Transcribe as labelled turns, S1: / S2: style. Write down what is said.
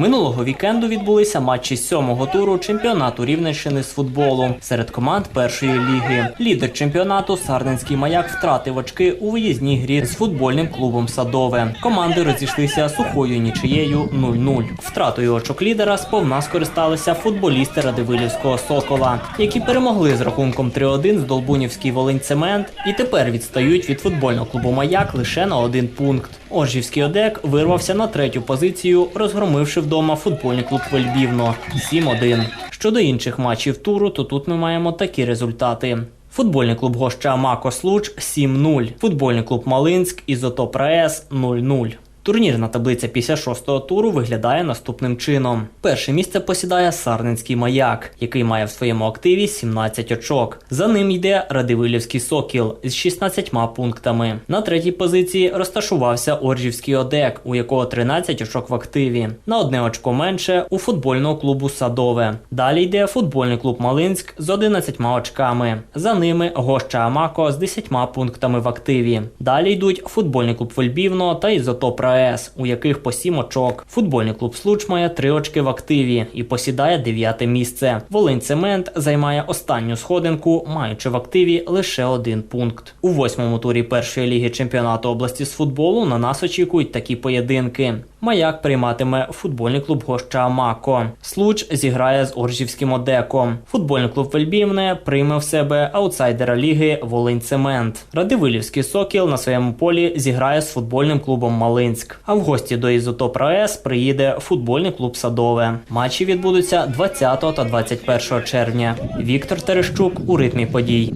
S1: Минулого вікенду відбулися матчі сьомого туру чемпіонату Рівненщини з футболу серед команд першої ліги. Лідер чемпіонату Сарненський маяк втратив очки у виїзній грі з футбольним клубом Садове. Команди розійшлися сухою нічиєю 0-0. Втратою очок лідера сповна скористалися футболісти Радивилівського Сокола, які перемогли з рахунком 3-1 з Долбунівський Волинь Цемент і тепер відстають від футбольного клубу Маяк лише на один пункт. Оржівський ОДЕК вирвався на третю позицію, розгромивши вдома футбольний клуб Вельбівно 7-1. Щодо інших матчів туру, то тут ми маємо такі результати. Футбольний клуб Гоща Мако Случ 7-0. Футбольний клуб Малинськ Ізотоп РС 0-0. Турнірна таблиця після шостого туру виглядає наступним чином. Перше місце посідає Сарненський маяк, який має в своєму активі 17 очок. За ним йде Радивилівський Сокіл з 16 пунктами. На третій позиції розташувався Оржівський Одек, у якого 13 очок в активі. На одне очко менше у футбольного клубу Садове. Далі йде футбольний клуб Малинськ з 11 очками. За ними Гоща Амако з 10 пунктами в активі. Далі йдуть футбольний клуб Вельбівно та Ізотоп РаЕС, у яких по сім очок. Футбольний клуб Случ має три очки в активі і посідає дев'яте місце. Волинь Цемент займає останню сходинку, маючи в активі лише один пункт. У восьмому турі першої ліги чемпіонату області з футболу на нас очікують такі поєдинки. Маяк прийматиме футбольний клуб Гоща Мако. Случ зіграє з Оржівським Одеком. Футбольний клуб Вельбівне прийме в себе аутсайдера ліги Волинь Цемент. Радивилівський Сокіл на своєму полі зіграє з футбольним клубом Малинськ. А в гості до Ізотоп РаЕС приїде футбольний клуб Садове. Матчі відбудуться 20 та 21 червня. Віктор Терещук у ритмі подій.